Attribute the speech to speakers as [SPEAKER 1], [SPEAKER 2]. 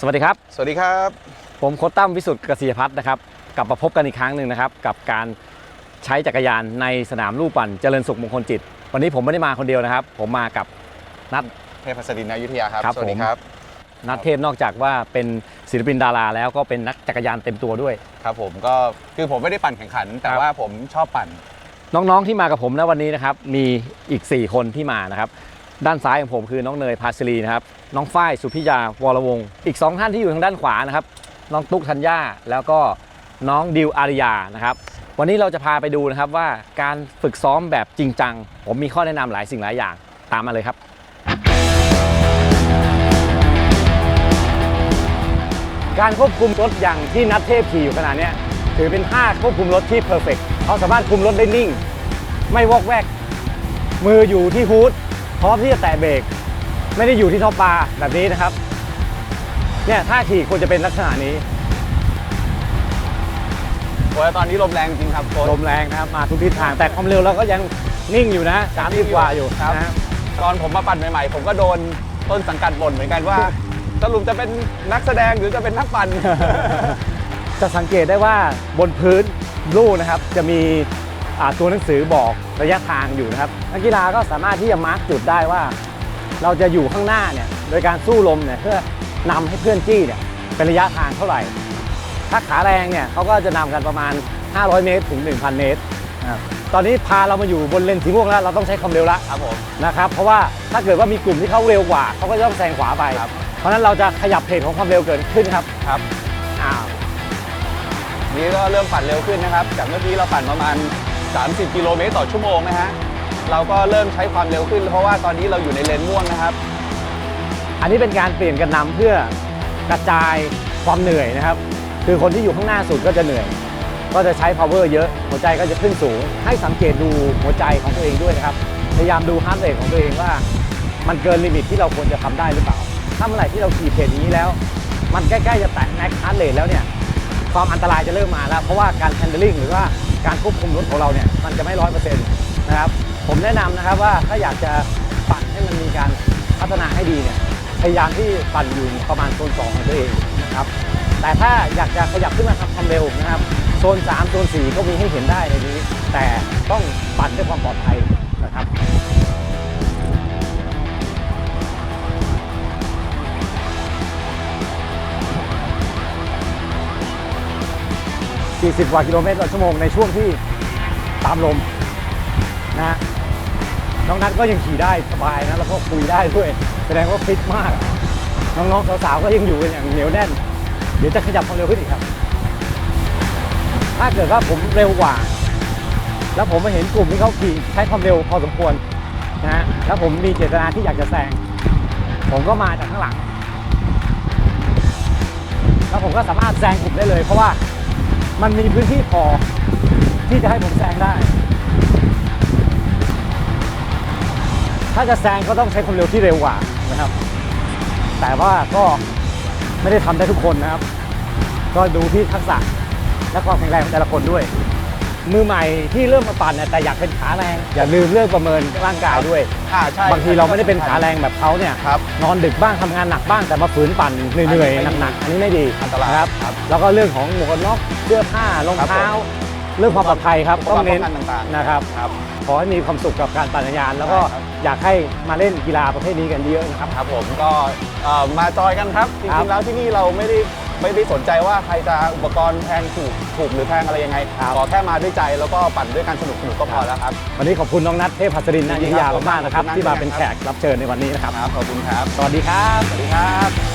[SPEAKER 1] สวัสดีครับ
[SPEAKER 2] สวัสดีครับ
[SPEAKER 1] ผมโค้ชตั้มวิสุทธิ์เกษยพัฒน์นะครับ กลับมาพบกันอีกครั้งหนึ่งนะครับ กับการใช้จักรยานในสนามลู่ปั่นเจริญสุขมงคลจิต วันนี้ผมไม่ได้มาคนเดียวนะครับ ผมมากับนัท
[SPEAKER 2] เทพศดินอยุธยาครับ
[SPEAKER 1] ครับ
[SPEAKER 2] สวัสดี
[SPEAKER 1] ผม
[SPEAKER 2] ครับ
[SPEAKER 1] นัทเทพนอกจากว่าเป็นศิลปินดาราแล้วก็เป็นนักจักรยานเต็มตัวด้วย
[SPEAKER 2] ครับผมก็คือผมไม่ได้ปั่นแข่งขัน แต่
[SPEAKER 1] ครับ
[SPEAKER 2] ว่าผมชอบปั่น
[SPEAKER 1] น้องๆที่มากับผมนะวันนี้นะครับมีอีก 4 คนที่มานะครับ ด้านซ้ายของผมคือน้องเนยพาสลีนะครับ น้องฝ้ายสุพิยาวรวงศ์อีก 2 ท่านที่อยู่ทางด้านขวานะครับ น้องตุ๊กธัญญาแล้วก็น้องดิวอาริยานะครับ วันนี้เราจะพาไปดูนะครับว่าการฝึกซ้อมแบบจริงจัง ผมมีข้อแนะนำหลายสิ่งหลายอย่างตามมาเลยครับ การควบคุมรถอย่างที่นัทเทพขี่อยู่ขนาดเนี้ยถือเป็นท่าควบคุมรถที่เพอร์เฟกเขาสามารถคุมรถได้นิ่ง ไม่วอกแวก มืออยู่ที่ฮูด พร้อมที่จะแตะเบรกไม่ได้อยู่ที่ท็อปบาร์แบบนี้นะครับเนี่ยท่าขี่ควรจะเป็นลักษณะนี้
[SPEAKER 2] โอ้ยตอนนี้ลมแรงจริงครับโค้ช
[SPEAKER 1] ลมแรงนะครับมาทุกทิศทางแต่ความเร็วเราก็ยังนิ่งอยู่นะ30กว่าอยู่
[SPEAKER 2] ครับ
[SPEAKER 1] นะ
[SPEAKER 2] ตอนผมมาปั่นใหม่ๆ ผมก็โดนต้นสังกัดบ่นเหมือนกันว่าสรุปจะเป็นนักแสดงหรือจะเป็นนักปั่น
[SPEAKER 1] จะสังเกตได้ว่าบนพื้นลู่นะครับจะมีอ่า ตัวหนังสือบอกระยะทางอยู่นะครับนักกีฬาก็สามารถที่จะมาร์กจุดได้ว่า เราจะอยู่ข้างหน้าเนี่ยโดยการสู้ลมเนี่ยเพื่อนำให้เพื่อนจี้เนี่ยเป็นระยะทางเท่าไหร่ ถ้าขาแรงเนี่ยเขาก็จะนำกันประมาณ 500 เมตรถึง 1,000 เมตรนะครับตอนนี้พาเรามาอยู่บนเลนสีม่วงแล้วเราต้องใช้ความเร็วละ
[SPEAKER 2] ครับผม
[SPEAKER 1] นะครับเพราะว่าถ้าเกิดว่ามีกลุ่มที่เขาเร็วกว่าเขาก็จะต้องแซงขวาไป
[SPEAKER 2] ครับ
[SPEAKER 1] เพราะฉะนั้นเราจะขยับเพจของความเร็วเกิดขึ้นครับ
[SPEAKER 2] ครับ
[SPEAKER 1] อ้าว
[SPEAKER 2] นี่ก็เริ่มปั่นเร็วขึ้นนะครับ จากเมื่อกี้เราปั่นประมาณ 30 กิโลเมตรต่อชั่วโมงนะฮะ เราก็เริ่มใช้ความเร็วขึ้น เพราะว่าตอนนี้เราอยู่ในเลนม่วงนะครับ
[SPEAKER 1] อันนี้เป็นการเปลี่ยนกันนำเพื่อกระจายความเหนื่อยนะครับ คือคนที่อยู่ข้างหน้าสุดก็จะเหนื่อย ก็จะใช้ power เยอะ หัวใจก็จะขึ้นสูง ให้สังเกตดูหัวใจของตัวเองด้วยนะครับ พยายามดูฮาร์ดเรทของตัวเองว่า มันเกินลิมิตที่เราควรจะทำได้หรือเปล่า ถ้าเมื่อไหร่ที่เราขี่เพจนี้แล้ว มันใกล้ๆจะแตะแม็กฮาร์ดเรทแล้วเนี่ย ความอันตรายจะเริ่มมาแล้ว เพราะว่าการ handling หรือว่า การควบคุมรถของเราเนี่ยมันจะไม่ร้อยเปอร์เซ็นต์นะครับผมแนะนำนะครับว่าถ้าอยากจะปั่นให้มันมีการพัฒนาให้ดีเนี่ยพยายามที่ปั่นอยู่ประมาณโซน2ของตัวเองนะครับแต่ถ้าอยากจะขยับขึ้นมาทำความเร็วนะครับโซน 3 โซน 4 ก็มีให้เห็นได้ในนี้ แต่ต้องปั่นด้วยความปลอดภัยนะครับ 40 กว่ากิโลเมตรต่อชั่วโมงในช่วงที่ตามลมนะฮะน้องนัทก็ยังขี่ได้สบายนะแล้วก็คุยได้ด้วย แสดงว่าฟิตมาก น้องๆสาวๆก็ยังอยู่กันอย่างเหนียวแน่น เดี๋ยวจะขยับความเร็วขึ้นอีกครับ ถ้าเกิดว่าผมเร็วกว่า แล้วผมมาเห็นกลุ่มที่เขาขี่ใช้ความเร็วพอสมควรนะฮะแล้วผมมีเจตนาที่อยากจะแซงผมก็มาจากข้างหลัง แล้วผมก็สามารถแซงกลุ่มได้เลยเพราะว่า มันมีพื้นที่พอที่จะให้ผมแซงได้ ถ้าจะแซงก็ต้องใช้ความเร็วที่เร็วกว่านะครับ แต่ว่าก็ไม่ได้ทำได้ทุกคนนะครับ ก็ดูที่ทักษะและความแข็งแรงของแต่ละคนด้วย มือใหม่ที่เริ่มมาปั่นเนี่ยแต่อยากเป็นขาแรง อย่าลืมเรื่องประเมินร่างกายด้วย
[SPEAKER 2] อ่าใช่
[SPEAKER 1] บางทีเราไม่ได้เป็นขาแรงแบบเขาเนี่ย
[SPEAKER 2] ครับ
[SPEAKER 1] นอนดึกบ้างทำงานหนักบ้างแต่มาฝืนปั่นเหนื่อยๆหนักๆอันนี้ไม่ดี
[SPEAKER 2] อันตราย
[SPEAKER 1] นะครับ
[SPEAKER 2] ครับ
[SPEAKER 1] แล้วก็เรื่องของหมวกกันน็อกเสื้อผ้ารอง
[SPEAKER 2] ครับผม
[SPEAKER 1] เท้า เรื่องความปลอดภัยครับ
[SPEAKER 2] อุปก
[SPEAKER 1] ต้
[SPEAKER 2] ร
[SPEAKER 1] อง
[SPEAKER 2] ณ์ป้
[SPEAKER 1] เน้
[SPEAKER 2] อง
[SPEAKER 1] น
[SPEAKER 2] กันต่างๆ
[SPEAKER 1] นะครับ
[SPEAKER 2] ครับ
[SPEAKER 1] ขอให้มีความสุขกับการปั่นจักรยาน แล้วก็
[SPEAKER 2] ใช่ครับ
[SPEAKER 1] อยากให้มาเล่นกีฬาประเภทนี้กันเยอะนะครับ
[SPEAKER 2] ครับผมก็เอ่อมาจอยกันครับ จ
[SPEAKER 1] ครั
[SPEAKER 2] ริ
[SPEAKER 1] บ
[SPEAKER 2] งๆแล้วที่นี่เราไม่ได้ ไม่ได้สนใจว่าใครจะอุปกรณ์แพงถูกถูกหรือแพงอะไรยังไง
[SPEAKER 1] ครับ
[SPEAKER 2] ขอแค่มาด้วยใจแล้วก็ปั่นด้วยกันสนุกสนุกก็พอแล้วครับ
[SPEAKER 1] วันนี้ขอบคุณน้องนัทเทพหัสดินนะ
[SPEAKER 2] ยิ
[SPEAKER 1] ยุ
[SPEAKER 2] น
[SPEAKER 1] ธ
[SPEAKER 2] ดี
[SPEAKER 1] ยา
[SPEAKER 2] ครับ
[SPEAKER 1] มากๆนะครับ
[SPEAKER 2] ขอบคุณมาก
[SPEAKER 1] ที่มาเป็น
[SPEAKER 2] ครับ
[SPEAKER 1] แขกรับเชิญในวันนี้นะครับ
[SPEAKER 2] ครับ ขอบคุณครับ
[SPEAKER 1] สวัสดีครับ
[SPEAKER 2] สวัสดีครับ